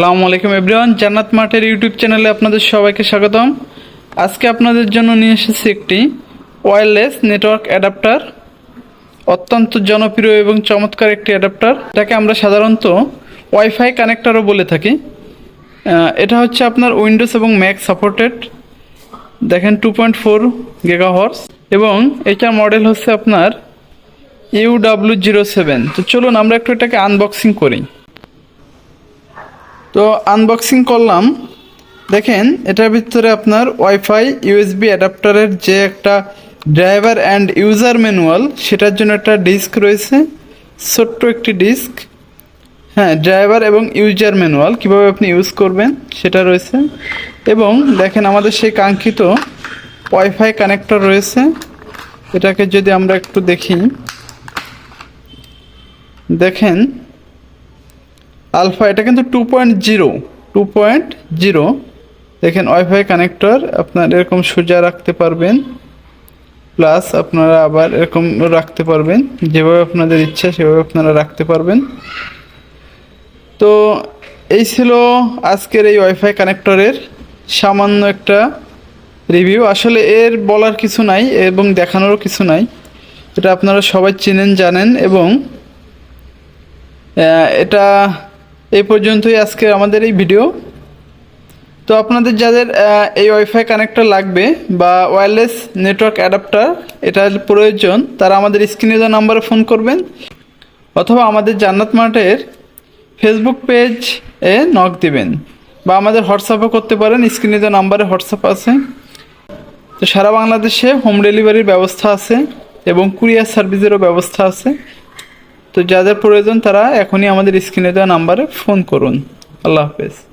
আসসালামু আলাইকুম এভরিওয়ান, জান্নাত মার্টের ইউটিউব চ্যানেলে আপনাদের সবাইকে স্বাগতম। আজকে আপনাদের জন্য নিয়ে এসেছি একটি ওয়্যারলেস নেটওয়ার্ক অ্যাডাপ্টার অত্যন্ত জনপ্রিয় এবং চমৎকার একটি অ্যাডাপ্টার এটাকে আমরা সাধারণত ওয়াইফাই কানেক্টারও বলে থাকি। এটা হচ্ছে আপনার উইন্ডোজ এবং ম্যাক সাপোর্টেড দেখেন টু পয়েন্ট ফোর গেগা হর্স এবং এটার মডেল হচ্ছে আপনার ইউ ডাব্লিউ জিরো সেভেন তো চলুন আমরা একটু এটাকে আনবক্সিং করি। তো আনবক্সিং করলাম। দেখেন, এটার ভিতরে আপনার ওয়াইফাই ইউএসবি অ্যাডাপ্টারের যে একটা ড্রাইভার অ্যান্ড ইউজার ম্যানুয়াল সেটার জন্য একটা ডিস্ক রয়েছে। ছোট্ট একটি ডিস্ক হ্যাঁ ড্রাইভার এবং ইউজার ম্যানুয়াল কীভাবে আপনি ইউজ করবেন, সেটা রয়েছে। এবং দেখেন, আমাদের সেই কাঙ্ক্ষিত ওয়াইফাই কানেক্টর রয়েছে। এটাকে যদি আমরা একটু দেখি। দেখেন আলফা, এটা কিন্তু two point zero two point zero দেখেন ওয়াইফাই কানেক্টর আপনার এরকম সোজা রাখতে পারবেন প্লাস আপনারা আবার এরকম রাখতে পারবেন, যেভাবে আপনাদের ইচ্ছা সেভাবে আপনারা রাখতে পারবেন। তো এই ছিল আজকের এই ওয়াইফাই কানেক্টরের সামান্য একটা রিভিউ আসলে এর বলার কিছু নাই এবং দেখানোরও কিছু নাই। এটা আপনারা সবাই চেনেন, জানেন এবং এটা এই পর্যন্তই আজকে আমাদের এই ভিডিও তো আপনাদের যাদের এই ওয়াইফাই কানেক্টর লাগবে বা ওয়্যারলেস নেটওয়ার্ক অ্যাডাপ্টার এটার প্রয়োজন, তারা আমাদের স্ক্রিনে দেওয়া নাম্বারে ফোন করবেন। অথবা আমাদের জান্নাত মার্টের ফেসবুক পেজ এ নক দিবেন। বা আমাদের হোয়াটসঅ্যাপও করতে পারেন স্ক্রিনে দেওয়া নাম্বারে হোয়াটসঅ্যাপ আছে। তো সারা বাংলাদেশে হোম ডেলিভারির ব্যবস্থা আছে এবং কুরিয়ার সার্ভিসেরও ব্যবস্থা আছে। তো যাদের প্রয়োজন তারা এখনই আমাদের স্ক্রিনে দেওয়া নাম্বারে ফোন করুন। আল্লাহ হাফেজ।